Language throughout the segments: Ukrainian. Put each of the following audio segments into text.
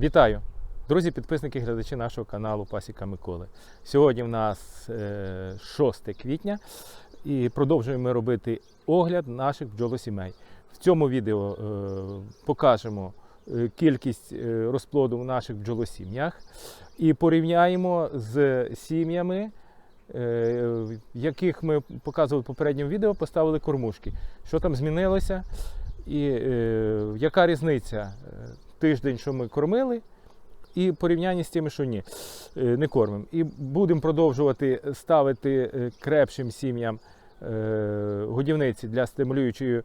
Вітаю! Друзі, підписники, глядачі нашого каналу Пасіка Миколи. Сьогодні в нас е, 6 квітня і продовжуємо робити огляд наших бджолосімей. В цьому відео е, покажемо е, кількість е, розплоду в наших бджолосім'ях і порівняємо з сім'ями, е, яких ми показували в попередньому відео, поставили кормушки. Що там змінилося і е, яка різниця е, тиждень, що ми кормили, і порівняння з тими, що ні, е, не кормимо. І будемо продовжувати ставити е, крепшим сім'ям е, годівниці для стимулюючої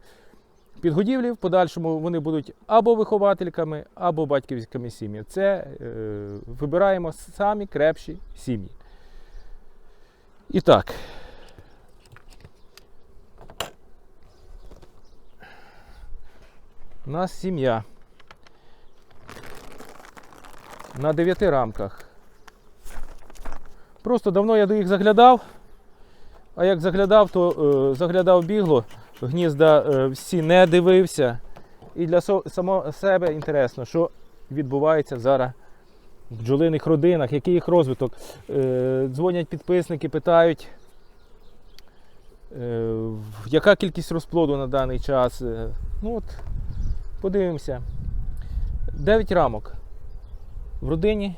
підгодівлі. В подальшому вони будуть або виховательками, або батьківськими сім'ями. Це вибираємо самі крепші сім'ї. І так. У нас сім'я на 9 рамках. Просто давно я до їх заглядав, а як заглядав, то е, заглядав бігло, гнізда е, всі не дивився. І для со- самого себе інтересно, що відбувається зараз в бджолиних родинах, який їх розвиток. Е, дзвонять підписники, питають, е, яка кількість розплоду на даний час. Е, ну от, подивимося. 9 рамок в родині.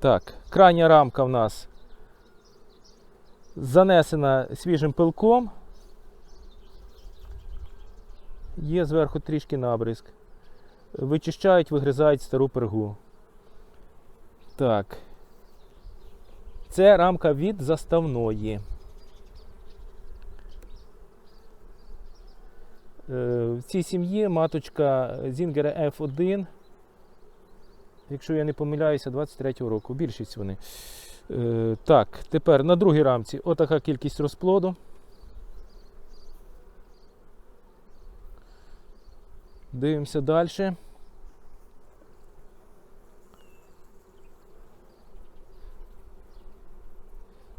Так, крайня рамка в нас занесена свіжим пилком. Є зверху трішки набризк. Вичищають, вигризають стару пергу. Так. Це рамка від заставної. В цій сім'ї маточка Зінгера F1, якщо я не помиляюся, 23-го року. Більшість вони. Е, Так, тепер на другій рамці отака кількість розплоду. Дивимося далі.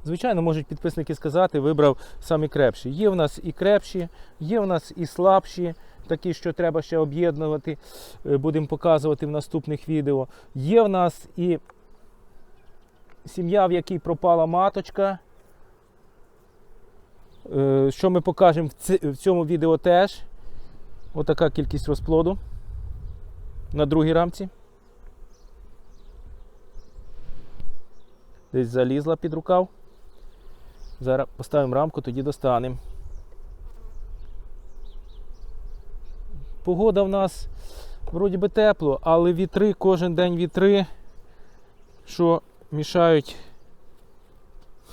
Звичайно, можуть підписники сказати, вибрав самі крепші. Є в нас і крепші, є в нас і слабші, такі, що треба ще об'єднувати, е, будемо показувати в наступних відео. Є в нас і сім'я, в якій пропала маточка. Е, Що ми покажемо в цьому відео теж. Отака кількість розплоду на другій рамці. Десь залізла під рукав. Зараз поставимо рамку, тоді достанемо. Погода в нас вроді би тепло, але вітри, кожен день вітри, що мішають.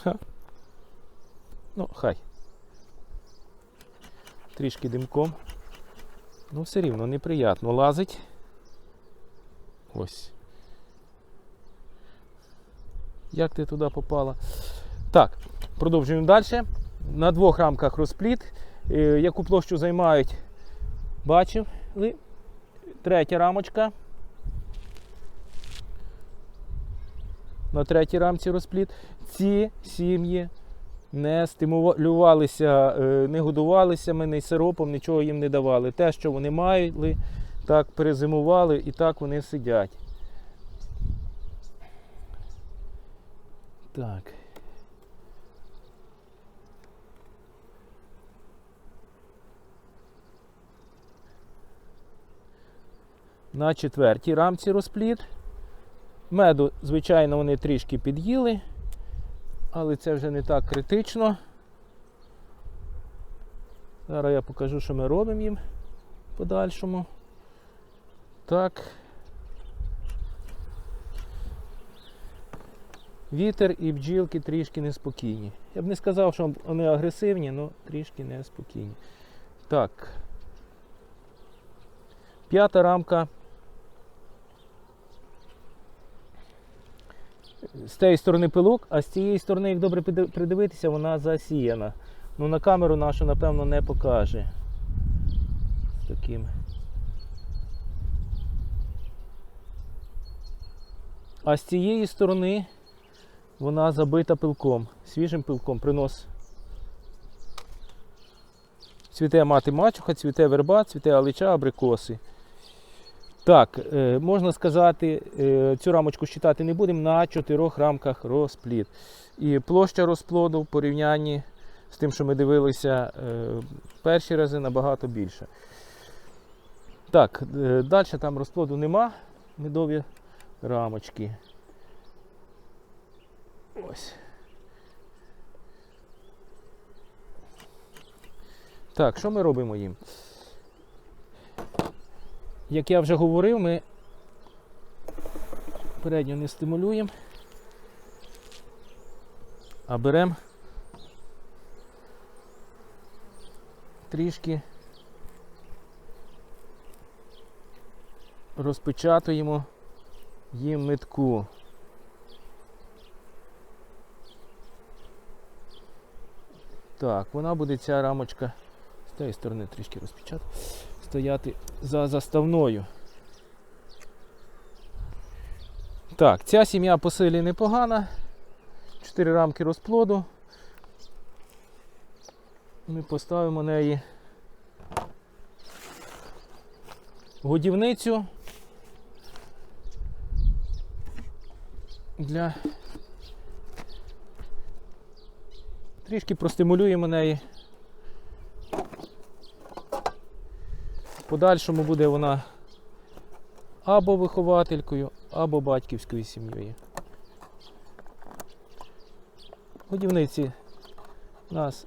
Ха. Ну, хай. Трішки димком. Ну, все рівно неприємно лазить. Ось. Як ти туди попала? Так, продовжуємо далі. На двох рамках розпліт. Е, Яку площу займають, бачили. Третя рамочка. На третій рамці розпліт. Ці сім'ї не стимулювалися, е, не годувалися ми ні сиропом, нічого їм не давали. Те, що вони мали, так перезимували і так вони сидять. Так. На четвертій рамці розпліт. Меду, звичайно, вони трішки під'їли, але це вже не так критично. Зараз я покажу, що ми робимо їм в подальшому. Так. Вітер і бджілки трішки неспокійні. Я б не сказав, що вони агресивні, але трішки неспокійні. Так. П'ята рамка. З тієї сторони пилок, а з цієї сторони, як добре придивитися, вона засіяна. Ну на камеру нашу, напевно, не покаже. З таким. А з цієї сторони вона забита пилком, свіжим пилком принос. Цвіте мати мачуха, цвіте верба, цвіте алича, абрикоси. Так, е, можна сказати, е, цю рамочку считати не будемо на чотирьох рамках розплід. І площа розплоду в порівнянні з тим, що ми дивилися е, перші рази, набагато більша. Так, далі там розплоду нема, медові рамочки. Ось. Так, що ми робимо їм? Як я вже говорив, ми передньо не стимулюємо, а беремо трішки розпечатуємо їм метку. Так, вона буде ця рамочка з тієї сторони трішки розпечатати, стояти за заставною. Так, ця сім'я по силі непогана. Чотири рамки розплоду. Ми поставимо неї годівницю для трішки простимулюємо неї. Подальшому буде вона або вихователькою, або батьківською сім'єю. Годівниці у нас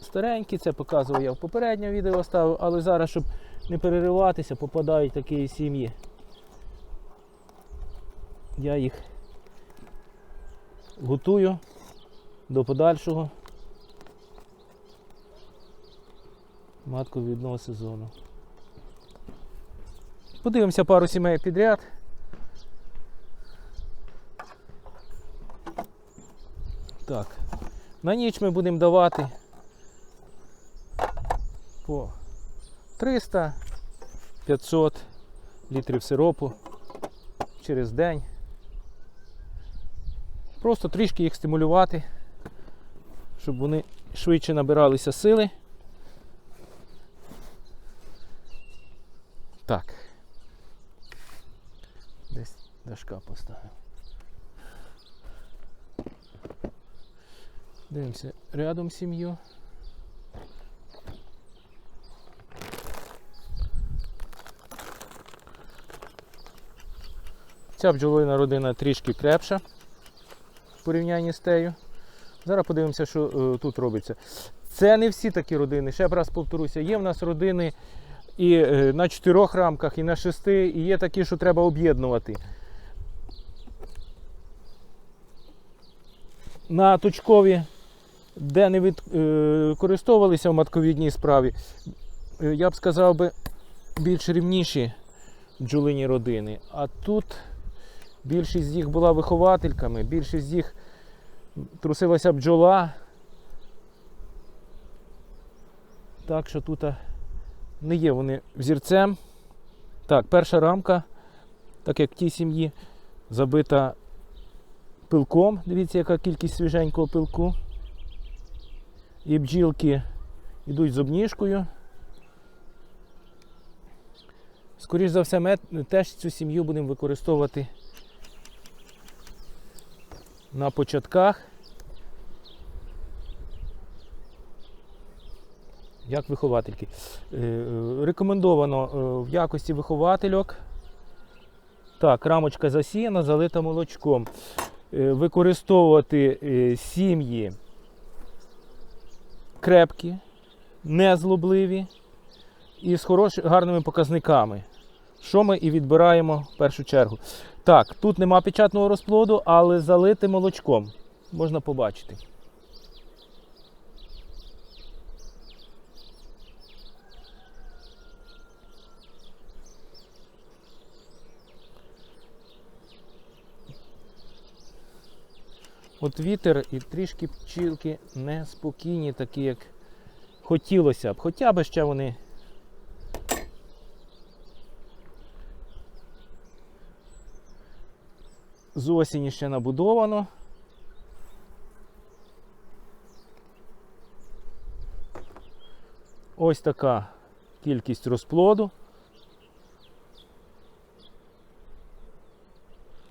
старенькі, це показував я в попередньому відео ставив, але зараз, щоб не перериватися, попадають такі сім'ї. Я їх готую до подальшого матковідного сезону. Подивимося пару сімей підряд. Так, на ніч ми будемо давати по 300-500 літрів сиропу через день. Просто трішки їх стимулювати, щоб вони швидше набиралися сили. Так. Дашка поставив. Дивимося рядом сім'ю. Ця бджолина родина трішки крепша в порівнянні з тею. Зараз подивимося, що е, тут робиться. Це не всі такі родини. Ще раз повторюся, є в нас родини і е, на чотирьох рамках, і на шести, і є такі, що треба об'єднувати. На точкові, де не використовувалися в матковідній справі, е, я б сказав би, більш рівніші бджолині родини. А тут більшість з їх була виховательками, більшість з їх трусилася бджола. Так що тут не є вони взірцем. Так, перша рамка, так як в тій сім'ї, забита пилком. Дивіться, яка кількість свіженького пилку. І бджілки йдуть з обніжкою. Скоріше за все, ми теж цю сім'ю будемо використовувати на початках. Як виховательки. Е, е, Рекомендовано е, в якості виховательок. Так, рамочка засіяна, залита молочком. Е, Використовувати е, сім'ї крепкі, незлобливі і з хорош, гарними показниками. Що ми і відбираємо в першу чергу. Так, тут нема печатного розплоду, але залити молочком. Можна побачити. От вітер і трішки пчілки неспокійні, такі, як хотілося б. Хоча б ще вони з осені ще набудовано. Ось така кількість розплоду.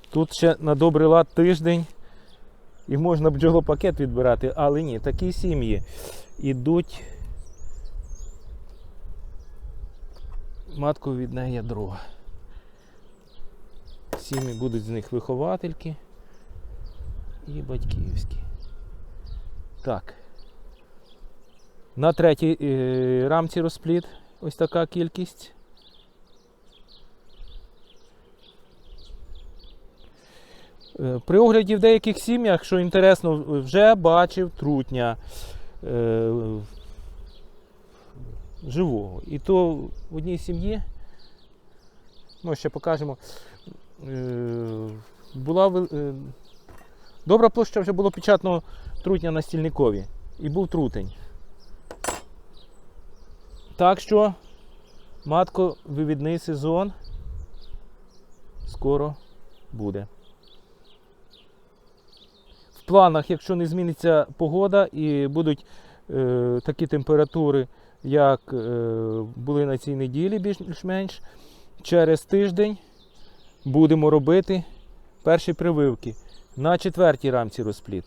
Тут ще на добрий лад тиждень і можна бджолопакет відбирати, але ні, такі сім'ї ідуть. Матку від неї ядро. Сім'ї будуть з них виховательки і батьківські. Так. На третій е, рамці розпліт ось така кількість. При огляді в деяких сім'ях, що інтересно, вже бачив трутня е, живого. І то в одній сім'ї, ну ще покажемо, е, була е, добра площа вже було печатного трутня на стільникові. І був трутень. Так що матко вивідний сезон скоро буде. Планах, якщо не зміниться погода і будуть е, такі температури, як е, були на цій неділі, більш-менш, через тиждень будемо робити перші прививки на четвертій рамці розпліт.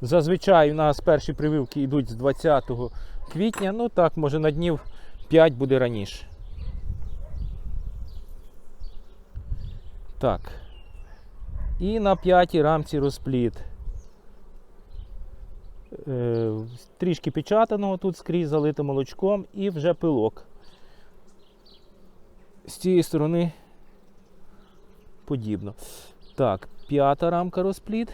Зазвичай у нас перші прививки йдуть з 20 квітня, ну так, може на днів 5 буде раніше. Так. І на п'ятій рамці розпліт. Е, трішки печатаного тут скрізь залито молочком і вже пилок. З цієї сторони подібно. Так, п'ята рамка розпліт.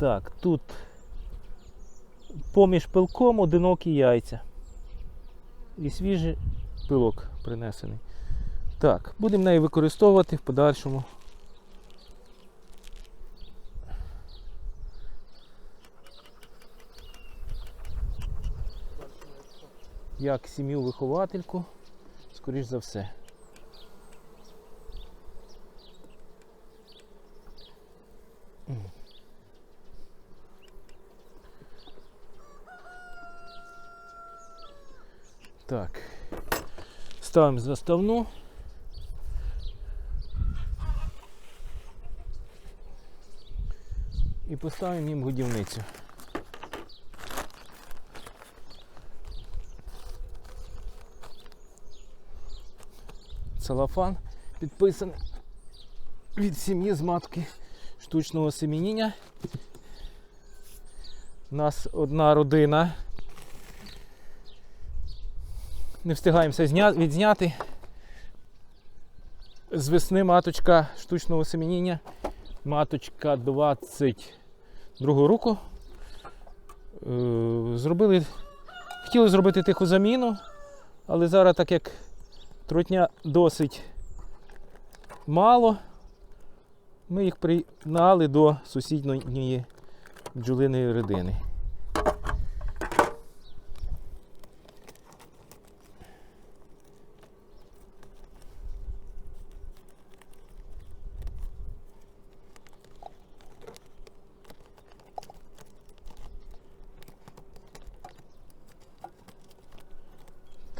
Так, тут поміж пилком одинокі яйця. І свіжий пилок принесений. Так, будемо неї використовувати в подальшому. Як сім'ю виховательку, скоріш за все. Так. Ставимо заставну. І поставимо їм годівницю. Целофан підписаний від сім'ї з матки штучного семеніння. У нас одна родина не встигаємо все відзняти. З весни маточка штучного семеніння. Маточка 22 року. Е, Зробили, хотіли зробити тиху заміну, але зараз, так як трутня досить мало, ми їх пригнали до сусідньої бджолиної родини.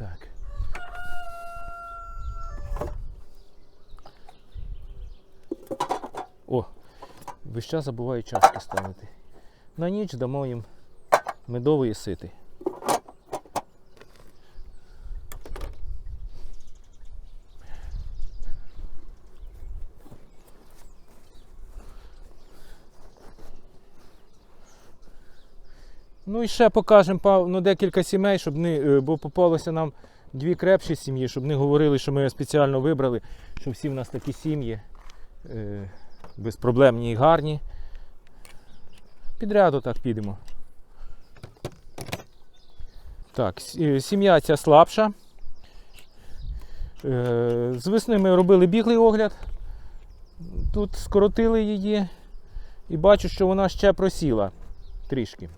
Так. О, час забуваю чашки ставити. На ніч дамо їм медової сити. Ну і ще покажемо ну, декілька сімей, щоб не, е, бо попалося нам дві крепші сім'ї, щоб не говорили, що ми спеціально вибрали, що всі в нас такі сім'ї е, безпроблемні і гарні. Підряду так підемо. Так, е, сім'я ця слабша. Е, З весни ми робили біглий огляд. Тут скоротили її І бачу, що вона ще просіла трішки.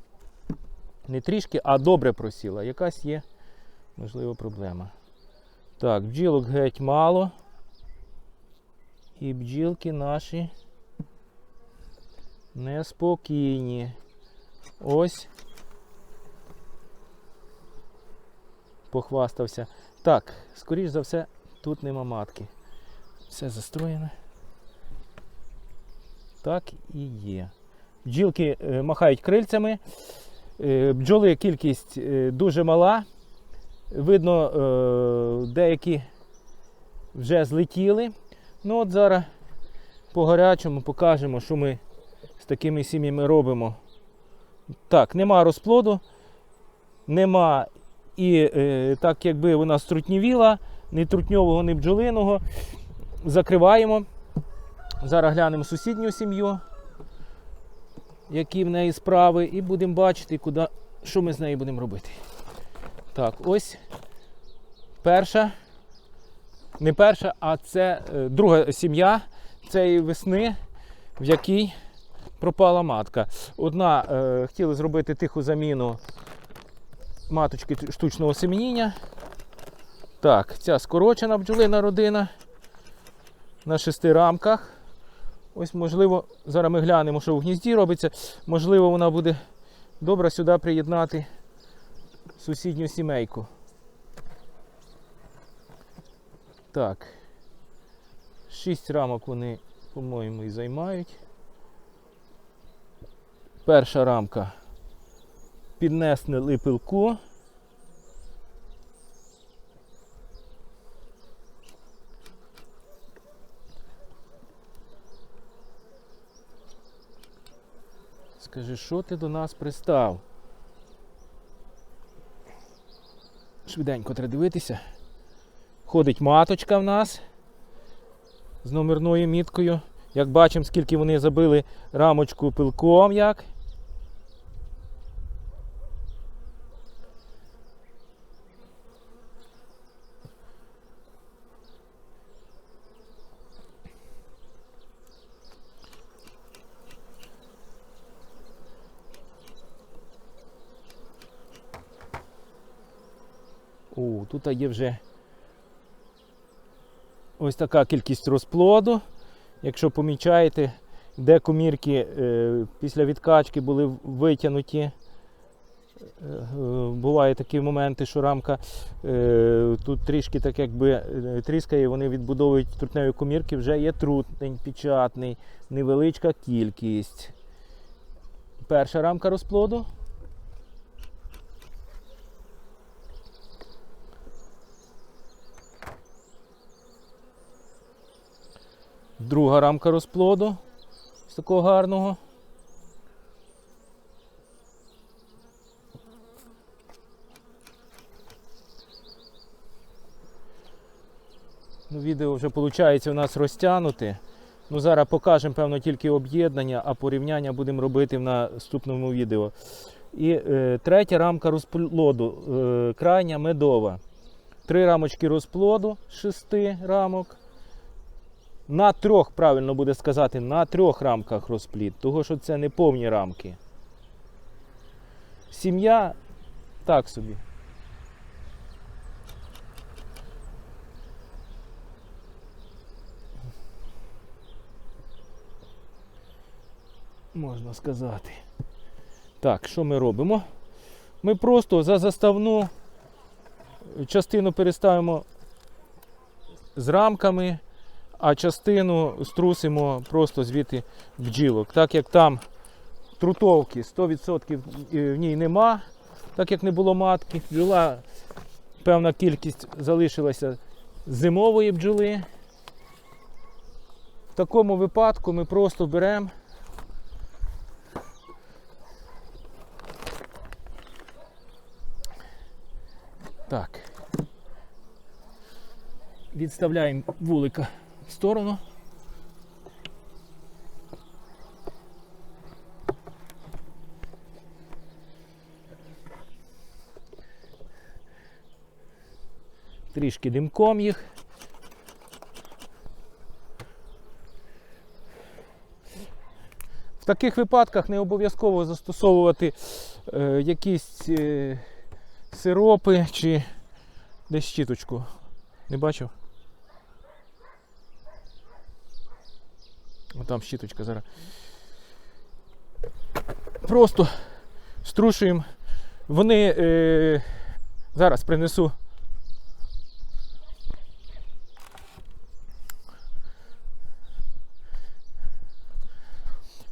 Не трішки, а добре просіла. Якась є, можливо, проблема. Так, бджілок геть мало. І бджілки наші неспокійні. Ось. Похвастався. Так, скоріш за все, тут нема матки. Все застроєне. Так і є. Бджілки е, махають крильцями. Е, бджоли кількість е, дуже мала. Видно, деякі вже злетіли. Ну от зараз по гарячому покажемо, що ми з такими сім'ями робимо. Так, нема розплоду, нема і е, так якби вона струтнівіла, ні трутньового, ні бджолиного. Закриваємо. Зараз глянемо сусідню сім'ю, які в неї справи, і будемо бачити, куди, що ми з нею будемо робити. Так, ось перша. Не перша, а це е, друга сім'я цієї весни, в якій пропала матка. Одна е, хотіли зробити тиху заміну маточки штучного семеніння. Так, ця скорочена бджолина родина на шести рамках. Ось, можливо, зараз ми глянемо, що в гнізді робиться. Можливо, вона буде добре сюди приєднати сусідню сімейку. Так. Шість рамок вони, по-моєму, і займають. Перша рамка піднесли пилку. Скажи, що ти до нас пристав? Швиденько треба дивитися. Ходить маточка в нас з номерною міткою. Як бачимо, скільки вони забили рамочку пилком як. О, тут є вже ось така кількість розплоду. Якщо помічаєте, де комірки е, після відкачки були витягнуті. Е, бувають такі моменти, що рамка е, тут трішки так якби тріскає, вони відбудовують трутневі комірки, вже є трутнень печатний, невеличка кількість. Перша рамка розплоду. Друга рамка розплоду з такого гарного. Ну, відео вже виходить у нас розтягнути. Ну, зараз покажемо, певно, тільки об'єднання, а порівняння будемо робити в наступному відео. І е, третя рамка розплоду, е, крайня медова. Три рамочки розплоду шести рамок. На трьох, правильно буде сказати, на трьох рамках розплід, того що це не повні рамки. Сім'я так собі. Можна сказати. Так, що ми робимо? Ми просто за заставну частину переставимо з рамками а частину струсимо просто звідти бджілок. Так як там трутовки 100% в ній нема, так як не було матки, бджола, певна кількість залишилася зимової бджоли. В такому випадку ми просто беремо так. Відставляємо вулика сторону. Трішки димком їх. В таких випадках не обов'язково застосовувати е, якісь е, сиропи чи десь щіточку. Не бачив? Там щіточка зараз. Просто струшуємо. Вони е, зараз принесу.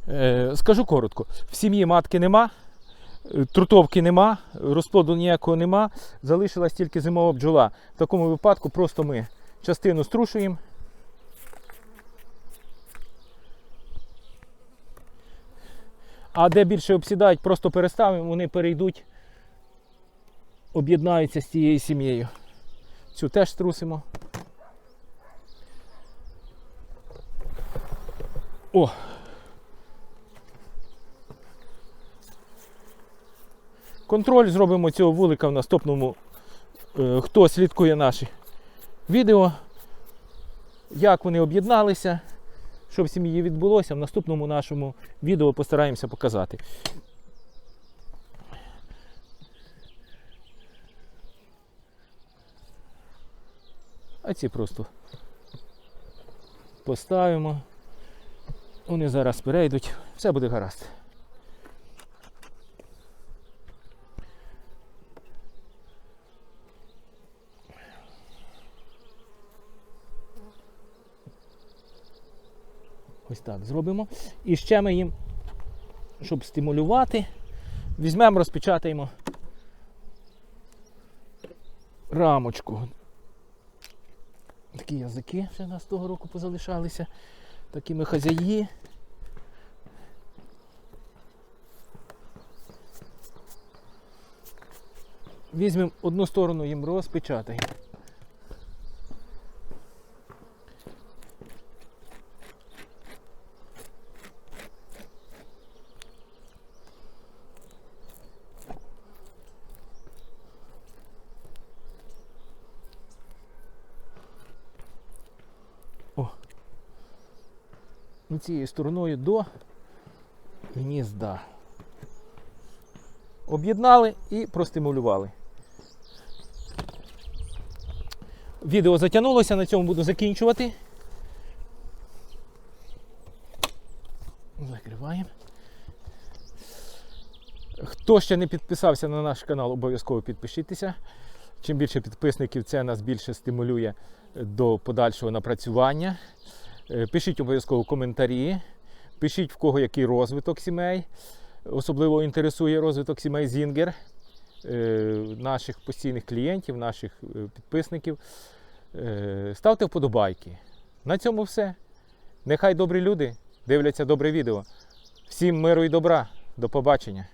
Е, скажу коротко: в сім'ї матки нема, трутовки нема, розплоду ніякого нема, залишилась тільки зимова бджола. В такому випадку просто ми частину струшуємо. А де більше обсідають, просто переставимо, вони перейдуть, об'єднаються з цією сім'єю. Цю теж струсимо. О! Контроль зробимо цього вулика в наступному. Е, Хто слідкує наші відео, як вони об'єдналися, що в сім'ї відбулося, в наступному нашому відео постараємося показати. А ці просто поставимо. Вони зараз перейдуть, все буде гаразд. Ось так зробимо. І ще ми їм, щоб стимулювати, візьмемо, розпечатаємо рамочку. Такі язики ще нас того року позалишалися. Такі ми хазяї. Візьмемо одну сторону їм розпечатаємо. Цією стороною до гнізда. Об'єднали і простимулювали. Відео затягнулося, на цьому буду закінчувати. Закриваємо. Хто ще не підписався на наш канал, обов'язково підпишіться. Чим більше підписників, це нас більше стимулює до подальшого напрацювання. Е, Пишіть обов'язково коментарі, пишіть в кого який розвиток сімей. Особливо інтересує розвиток сімей Зінгер, е, наших постійних клієнтів, наших е, підписників. Ставте вподобайки. На цьому все. Нехай добрі люди дивляться добре відео. Всім миру і добра. До побачення.